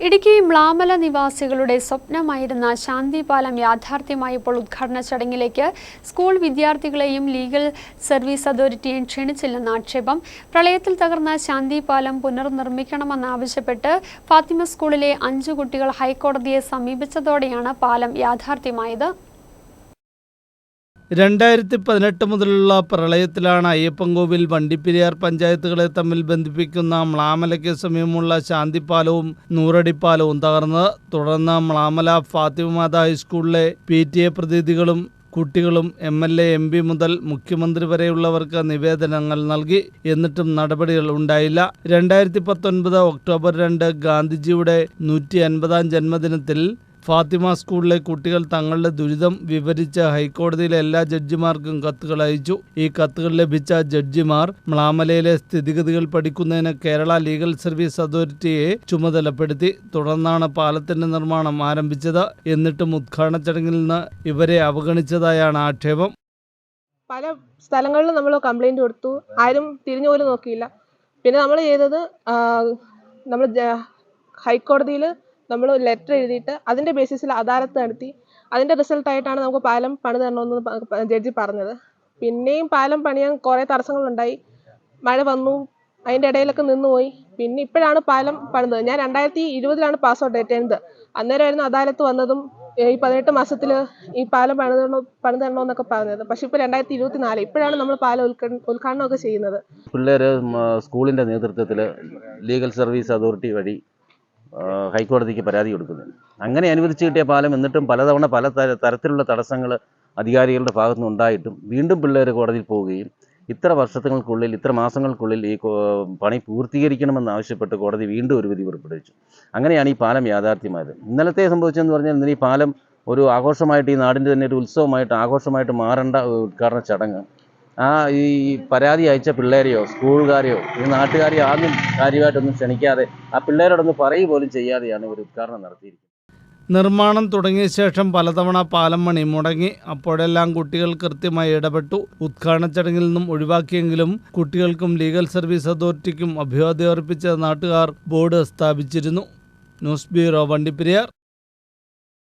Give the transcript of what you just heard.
ഇടുക്കി മ്ലാമല നിവാസികളുടെ സ്വപ്നമായിരുന്ന ശാന്തി പാലം യാഥാർത്ഥ്യമായപ്പോൾ ഉദ്ഘാടന ചടങ്ങിലേക്ക് സ്കൂൾ വിദ്യാർത്ഥികളെയും ലീഗൽ സർവീസ് അതോറിറ്റിയും ക്ഷണിച്ചില്ലെന്ന ആക്ഷേപം. പ്രളയത്തിൽ തകർന്ന ശാന്തി പാലം പുനർനിർമ്മിക്കണമെന്നാവശ്യപ്പെട്ട് ഫാത്തിമ സ്കൂളിലെ അഞ്ചു കുട്ടികൾ ഹൈക്കോടതിയെ സമീപിച്ചതോടെയാണ് പാലം യാഥാർത്ഥ്യമായത്. രണ്ടായിരത്തി പതിനെട്ട് മുതലുള്ള പ്രളയത്തിലാണ് അയ്യപ്പൻകോവിൽ വണ്ടിപ്പെരിയാർ പഞ്ചായത്തുകളെ തമ്മിൽ ബന്ധിപ്പിക്കുന്ന മ്ലാമലയ്ക്ക് സമീപമുള്ള ശാന്തിപ്പാലവും നൂറടിപ്പാലവും തകർന്നത്. തുടർന്ന് മ്ലാമല ഫാത്തിമമാത ഹൈസ്കൂളിലെ പി ടി എ പ്രതിനിധികളും കുട്ടികളും M L A M P മുതൽ മുഖ്യമന്ത്രി വരെയുള്ളവർക്ക് നിവേദനങ്ങൾ നൽകി. എന്നിട്ടും നടപടികൾ ഉണ്ടായില്ല. രണ്ടായിരത്തി പത്തൊൻപത് ഒക്ടോബർ രണ്ട് ഗാന്ധിജിയുടെ നൂറ്റി അൻപതാം ജന്മദിനത്തിൽ ഫാത്തിമ സ്കൂളിലെ കുട്ടികൾ തങ്ങളുടെ ദുരിതം വിവരിച്ച ഹൈക്കോടതിയിലെ എല്ലാ ജഡ്ജിമാർക്കും കത്തുകൾ അയച്ചു. ഈ കത്തുകൾ ലഭിച്ച ജഡ്ജിമാർ മ്ലാമലയിലെ സ്ഥിതിഗതികൾ പഠിക്കുന്നതിന് കേരള ലീഗൽ സർവീസ് അതോറിറ്റിയെ ചുമതലപ്പെടുത്തി തുടർന്നാണ് പാലത്തിന്റെ നിർമ്മാണം ആരംഭിച്ചത്. എന്നിട്ടും ഉദ്ഘാടന ചടങ്ങിൽ നിന്ന് ഇവരെ അവഗണിച്ചതായാണ് ആക്ഷേപം. പല സ്ഥലങ്ങളിലും നമ്മൾ കംപ്ലൈന്റ് കൊടുത്തു. ആരും തിരിഞ്ഞു പോലും നോക്കിയില്ല. പിന്നെ നമ്മൾ ചെയ്തത് നമ്മൾ ഹൈക്കോടതിയിൽ നമ്മൾ ലെറ്റർ എഴുതിയിട്ട് അതിന്റെ ബേസിസിൽ അദാലത്ത് നടത്തി അതിന്റെ റിസൾട്ടായിട്ടാണ് നമുക്ക് പാലം പണി തരണമെന്ന് ജഡ്ജി പറഞ്ഞത്. പിന്നെയും പാലം പണിയാൻ കുറേ തടസ്സങ്ങളുണ്ടായി. മഴ വന്നു അതിന്റെ ഇടയിലൊക്കെ നിന്നുപോയി പിന്നെ ഇപ്പോഴാണ് പാലം പണിതത്. ഞാൻ രണ്ടായിരത്തി ഇരുപതിലാണ് പാസ് ഔട്ട് ഏറ്റത് അന്നേരമായിരുന്നു അദാലത്ത് വന്നതും ഈ പതിനെട്ട് മാസത്തിൽ ഈ പാലം പണിതരണോ തരണോ പണിത് തരണമെന്നൊക്കെ പറഞ്ഞത്. പക്ഷെ ഇപ്പോൾ രണ്ടായിരത്തി ഇരുപത്തി നാല് ഇപ്പോഴാണ് നമ്മൾ പാലം ഉദ്ഘാടനം ഉദ്ഘാടനമൊക്കെ ചെയ്യുന്നത്. പിള്ളേർ സ്കൂളിന്റെ നേതൃത്വത്തിൽ ലീഗൽ സർവീസ് അതോറിറ്റി വഴി ഹൈക്കോടതിക്ക് പരാതി കൊടുക്കുന്നത്. അങ്ങനെ അനുവദിച്ച് കിട്ടിയ പാലം എന്നിട്ടും പലതവണ പല തര- തരത്തിലുള്ള തടസ്സങ്ങൾ അധികാരികളുടെ ഭാഗത്തു നിന്നുണ്ടായിട്ടും വീണ്ടും പിള്ളേർ കോടതിയിൽ പോവുകയും ഇത്ര വർഷങ്ങൾക്കുള്ളിൽ ഇത്ര മാസങ്ങൾക്കുള്ളിൽ ഈ പണി പൂർത്തീകരിക്കണമെന്ന് ആവശ്യപ്പെട്ട് കോടതി വീണ്ടും ഒരു വിധി പുറപ്പെടുവിച്ചു. അങ്ങനെയാണ് ഈ പാലം യാഥാർത്ഥ്യമായത്. ഇന്നലത്തെ സംഭവിച്ചതെന്ന് പറഞ്ഞാൽ ഇന്നലെ ഈ പാലം ഒരു ആഘോഷമായിട്ട് ഈ നാടിന്റെ തന്നെ ഒരു ഉത്സവമായിട്ട് ആഘോഷമായിട്ട് മാറേണ്ട ഉദ്ഘാടന ചടങ്ങ് ആ ഈ പരാതി അയച്ച പിള്ളേരെയോ സ്കൂളുകാരെയോ ഈ നാട്ടുകാരെയോ ആദ്യം കാര്യമായിട്ടൊന്നും ക്ഷണിക്കാതെ ആ പിള്ളേരോടൊന്ന് പറയുക പോലും ചെയ്യാതെയാണ് ഇവർ ഉദ്ഘാടനം നടത്തിയിരിക്കുന്നത്. നിർമ്മാണം തുടങ്ങിയ ശേഷം പലതവണ പാലം പണി മുടങ്ങി അപ്പോഴെല്ലാം കുട്ടികൾ കൃത്യമായി ഇടപെട്ടു. ഉദ്ഘാടന ചടങ്ങിൽ നിന്നും ഒഴിവാക്കിയെങ്കിലും കുട്ടികൾക്കും ലീഗൽ സർവീസ് അതോറിറ്റിക്കും അഭിവാദ്യം അർപ്പിച്ച നാട്ടുകാർ ബോർഡ് സ്ഥാപിച്ചിരുന്നു. News bureau Vandiperiyar.